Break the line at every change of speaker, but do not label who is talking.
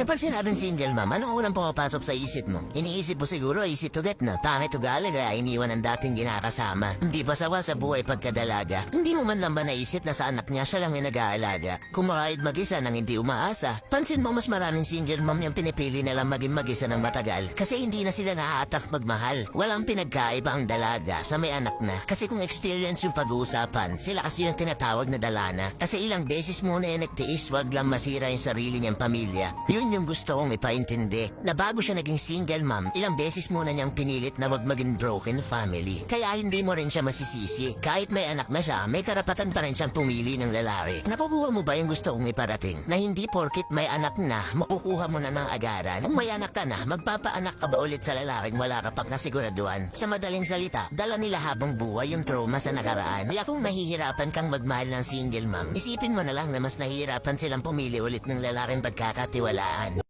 Kapag sinabing single mom, ano unang pumapasok sa isip mo? Iniisip mo siguro easy to get na. Pangit ugali kaya iniwan ang dating ginakasama. Hindi pa sawa sa buhay pagkadalaga. Hindi mo man lang ba naisip na sa anak niya siya lang yung nag-aalaga? Kumakahit mag-isa nang hindi umaasa. Pansin mo mas maraming single mom yung pinipili nilang maging mag-isa ng matagal. Kasi hindi na sila naaatak magmahal. Walang pinagkaiba ang dalaga sa may anak na. Kasi kung experience yung pag-uusapan, sila kasi yung tinatawag na dalana. Kasi ilang beses muna yung nagtiis, wag lang masira yung sarili niyang pamilya. Yun yung gusto kong ipaintindi. Na bago siya naging single mom, ilang beses muna niyang pinilit na wag maging broken family. Kaya hindi mo rin siya masisisi. Kahit may anak na siya, may karapatan pa rin siyang pumili ng lalaki. Nakukuha mo ba yung gusto kong iparating? Na hindi porkit may anak na, makukuha mo na ng agaran. Kung may anak ka na, magpapaanak ka ba ulit sa lalaking wala ka pang nasiguraduhan? Sa madaling salita, dala nila habang buhay yung trauma sa nakaraan. Kaya kung nahihirapan kang magmahal ng single mom, isipin mo na lang na mas nahihirapan silang pumili ulit ng lalaking pagkakatiwalaan. yan.